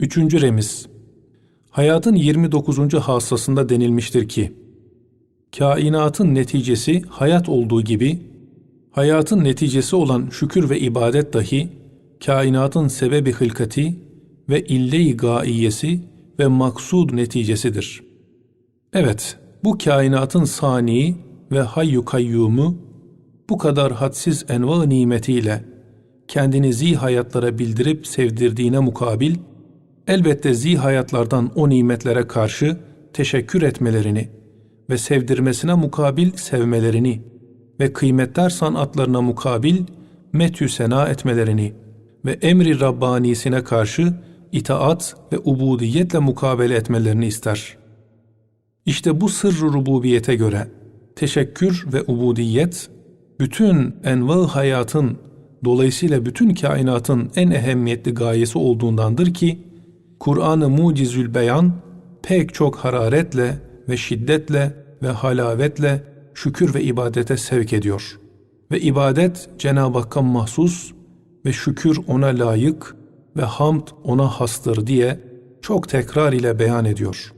Üçüncü remiz Hayatın 29. hassasında denilmiştir ki, kainatın neticesi hayat olduğu gibi, hayatın neticesi olan şükür ve ibadet dahi, kainatın sebebi hılkati ve ille-i gaiyesi ve maksud neticesidir. Evet, bu kainatın sani ve hayyu kayyumu, bu kadar hadsiz enva nimetiyle kendini zi hayatlara bildirip sevdirdiğine mukabil, elbette zi hayatlardan o nimetlere karşı teşekkür etmelerini ve sevdirmesine mukabil sevmelerini ve kıymetler sanatlarına mukabil metü sena etmelerini ve emri Rabbanisine karşı itaat ve ubudiyetle mukabele etmelerini ister. İşte bu sırrı rububiyete göre teşekkür ve ubudiyet bütün enva hayatın dolayısıyla bütün kainatın en ehemmiyetli gayesi olduğundandır ki Kur'an-ı Mucizül Beyan pek çok hararetle ve şiddetle ve halavetle şükür ve ibadete sevk ediyor. Ve ibadet Cenab-ı Hakk'a mahsus ve şükür ona layık ve hamd ona hastır diye çok tekrar ile beyan ediyor.''